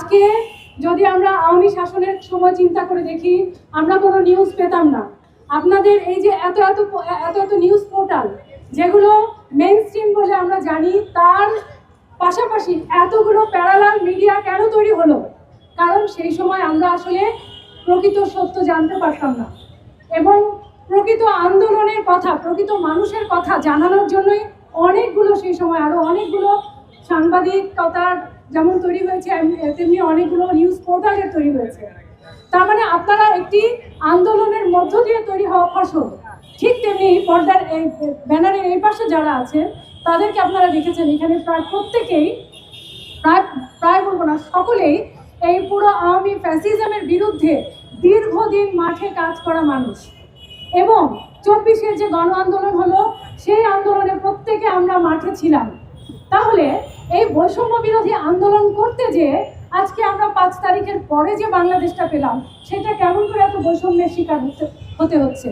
আজকে যদি আমরা আওয়ামী শাসনের সময় চিন্তা করে দেখি, আমরা কোনো নিউজ পেতাম না। আপনাদের এই যে এত এত এত এত নিউজ পোর্টাল যেগুলো মেন স্ট্রিম বলে আমরা জানি, তার পাশাপাশি এতগুলো প্যারালাল মিডিয়া কেন তৈরি হলো? কারণ সেই সময় আমরা আসলে প্রকৃত সত্য জানতে পারতাম না। এবং প্রকৃত আন্দোলনের কথা, প্রকৃত মানুষের কথা জানানোর জন্যই অনেকগুলো সেই সময় আরও অনেকগুলো সাংবাদিকতার যেমন তৈরি হয়েছে তেমনি অনেকগুলো নিউজ পোর্টালের তৈরি হয়েছে। তার মানে আপনারা একটি আন্দোলনের মধ্য দিয়ে তৈরি হওয়া ফসল, ঠিক তেমনি পর্দার এই ব্যানারের এই পাশে যারা আছে তাদেরকে আপনারা দেখেছেন, এখানে প্রায় প্রত্যেকেই, প্রায় প্রায় বলব না, সকলেই এই পুরো আওয়ামী ফ্যাসিজমের বিরুদ্ধে দীর্ঘদিন মাঠে কাজ করা মানুষ। এবং চব্বিশের যে গণ আন্দোলন হলো, সেই আন্দোলনে প্রত্যেকে আমরা মাঠে ছিলাম। তাহলে এই বৈষম্য বিরোধী আন্দোলন করতে যে আজকে আমরা পাঁচ তারিখের পরে যে বাংলাদেশটা পেলাম, সেটা কেমন করে এত বৈষম্যের শিকার হতে হতে হচ্ছে?